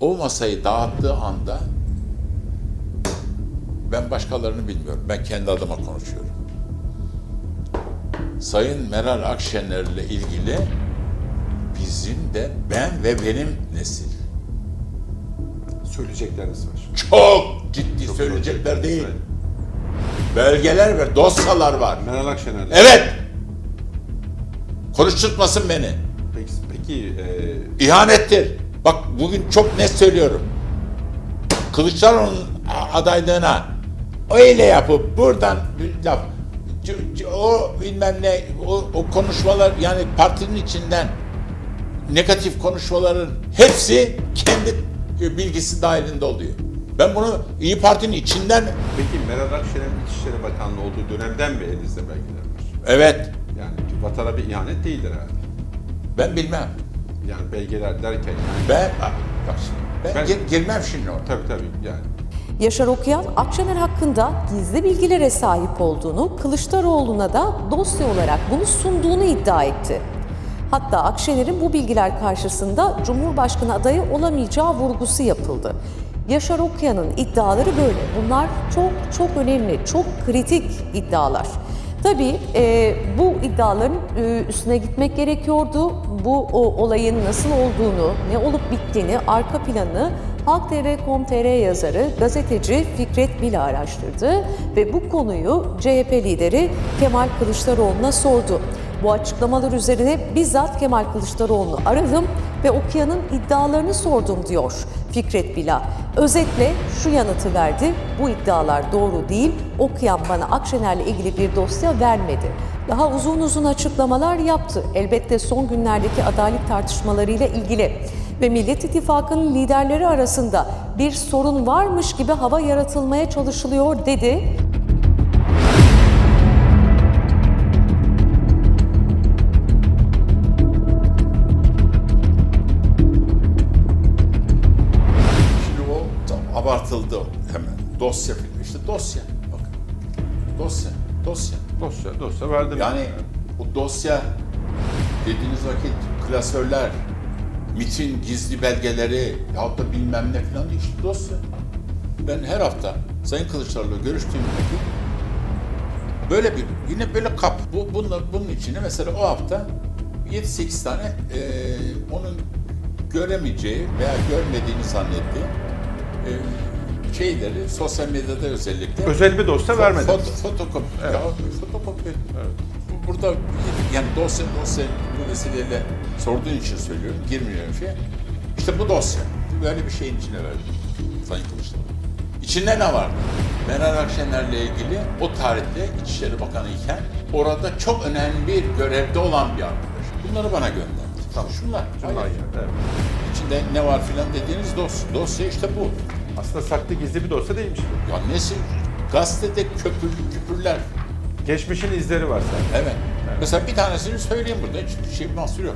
o masayı dağıttığı anda ben başkalarını bilmiyorum. Ben kendi adıma konuşuyorum. Sayın Meral Akşener'le ilgili bizim de ben ve benim nesil Söyleyecekleriniz var. çok ciddi söyleyecekler değil. Belgeler ve dosyalar var. Meral Akşener'le. Evet. Konuşturtmasın beni. Peki, peki e, İhanettir. Bak bugün çok net söylüyorum. Kılıçdaroğlu'nun adaylığına öyle yapıp buradan laf o bilmem ne o, o konuşmalar yani partinin içinden negatif konuşmaların hepsi kendi bilgisi dahilinde oluyor. Ben bunu İyi Parti'nin içinden peki Meral Akşener'in İçişleri Bakanlığı olduğu dönemden beri elinizde belgeler var. evet Yani vatana bir ihanet değildir herhalde. ben bilmem. Yani belgeler derken yani. Ben bak şimdi, ben, Ben- gir- girmem şimdi oraya. Tabii tabii yani. Yaşar Okuyan, Akşener hakkında gizli bilgilere sahip olduğunu, Kılıçdaroğlu'na da dosya olarak bunu sunduğunu iddia etti. Hatta Akşener'in bu bilgiler karşısında Cumhurbaşkanı adayı olamayacağı vurgusu yapıldı. Yaşar Okuyan'ın iddiaları böyle. Bunlar çok çok önemli, çok kritik iddialar. Tabii e, bu iddiaların e, üstüne gitmek gerekiyordu. Bu o, olayın nasıl olduğunu, ne olup bittiğini, arka planı Halk TV.com.tr yazarı, gazeteci Fikret Bila araştırdı ve bu konuyu CHP lideri Kemal Kılıçdaroğlu'na sordu. Bu açıklamalar üzerine bizzat Kemal Kılıçdaroğlu'nu aradım ve Okuyan'ın iddialarını sordum diyor Fikret Bila. Özetle şu yanıtı verdi, bu iddialar doğru değil, Okuyan bana Akşener'le ilgili bir dosya vermedi. Daha uzun uzun açıklamalar yaptı. Elbette son günlerdeki adaylık tartışmalarıyla ilgili ve Millet İttifakı'nın liderleri arasında bir sorun varmış gibi hava yaratılmaya çalışılıyor dedi. Abartıldı hemen. Dosya filmi. İşte dosya. Bakın. Dosya. Dosya. Dosya, dosya verdim. Yani bu dosya dediğiniz vakit klasörler, MIT'in gizli belgeleri yahut da bilmem ne falan değil. İşte dosya. Ben her hafta Sayın Kılıçdaroğlu'yla görüştüğüm vakit böyle bir yine böyle kap. Bu bunlar bunun içine mesela o hafta 7-8 tane eee, onun göremeyeceği veya görmediğini zannettiği şeyleri sosyal medyada özellikle Özel bir dosya vermediniz. Foto, fotokopi. Ya, fotokopi. Bu- Burada yani dosya dosya bu vesileyle sorduğun için söylüyorum. Girmiyorum şey. İşte bu dosya. Böyle bir şeyin içine verdim. Sayın Kılıçdaroğlu. İçinde ne var? Meral Akşener'le ilgili o tarihte İçişleri Bakanı iken orada çok önemli bir görevde olan bir arkadaş. Bunları bana gönderdi. Tamam. Şunlar. Şunlar Hayır. yani, evet. İçinde ne var filan dediğiniz dosya. Dosya işte bu. Aslında saklı gizli bir dosya değilmiş bu. Ya nesi? Gazetede köpür, küpürler. Geçmişin izleri var zaten. Evet. Mesela bir tanesini söyleyeyim burada. Hiç şey mahsur yok.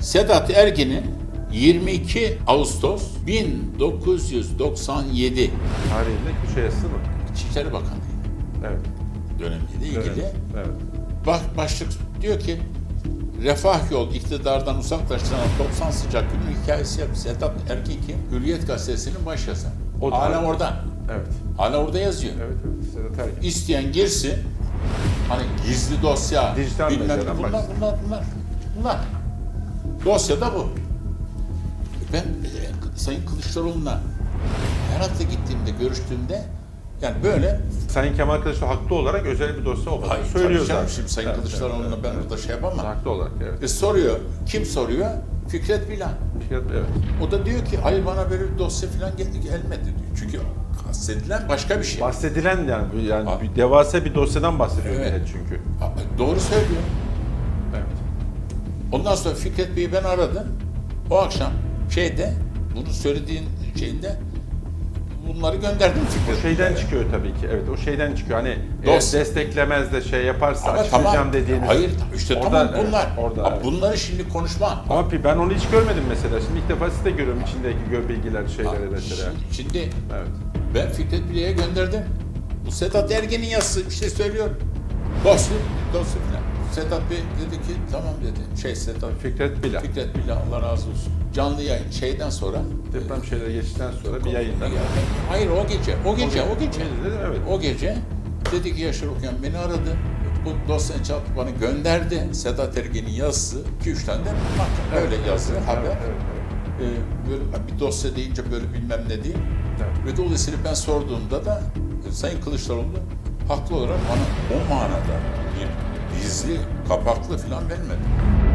Sedat Ergin'in 22 Ağustos 1997 Tarihinde köşe yazısı mı? İçişleri Bakanı Evet. dönemiyle ilgili Evet. evet. bak başlık diyor ki Refah yol iktidardan uzaklaştıran 90 sıcak günün hikayesi yap. Sedat Ergin kim? Hürriyet gazetesinin baş yazarı. O da- Hala orada. Evet. Hala orada yazıyor. Evet, evet. Sedat. İsteyen girsin. Hani gizli dosya, Dijital bilmem ne. Bunlar, bunlar, bunlar, bunlar. Dosya da bu. Ben e, Sayın Kılıçdaroğlu'na her hafta gittiğimde, görüştüğümde yani böyle Sayın Kemal Kılıçdaroğlu haklı olarak özel bir dosya olmadığını Hayır, söylüyor tabii canım. zaten. Şimdi Sayın Evet, Kılıçdaroğlu'na evet, ben evet. burada şey yapamam. Haklı olarak evet. E, soruyor. Kim soruyor? Fikret Bilan. Evet. O da diyor ki hayır bana böyle bir dosya falan gel- gelmedi diyor. Çünkü kastedilen başka bir şey. Bahsedilen yani yani Ha. bir devasa bir dosyadan bahsediyor Evet. çünkü. Ha, Doğru söylüyor. Evet. Ondan sonra Fikret Bey'i ben aradım. O akşam şeyde, bunu söylediğin şeyinde bunları gönderdim O Fikret şeyden Bey'e. çıkıyor tabii ki. Evet o şeyden çıkıyor. Hani eğer desteklemez de şey yaparsa Ama açıklayacağım tamam. dediğiniz. Hayır işte Orada, tamam evet, bunlar. orada, Ha, evet. Bunları şimdi konuşma. Ama ben onu hiç görmedim mesela. Şimdi ilk defa siz de görüyorum içindeki gö bilgiler, şeyleri mesela. Şimdi, şimdi Evet. ben Fikret Bey'e gönderdim. Bu Sedat Ergen'in yazısı bir şey söylüyor. Dosya, dosya falan. Sedat Bey dedi ki tamam dedi. Şey Sedat Fikret Bila. Fikret Billah Allah razı olsun. canlı yayın şeyden sonra Deprem şeyleri geçtikten sonra bir yayında. Hayır o gece, o gece, o gece. Dedi, evet. O gece dedi ki Yaşar Okuyan beni aradı. Bu dosyayı çalıp bana gönderdi. Sedat Ergen'in yazısı. 2-3 tane de bak, öyle yazdı haber. Evet, evet, evet. Ee, böyle bir dosya deyince böyle bilmem ne değil. Evet. Ve dolayısıyla ben sorduğumda da e, Sayın Kılıçdaroğlu haklı olarak bana o manada gizli, kapaklı falan vermedi.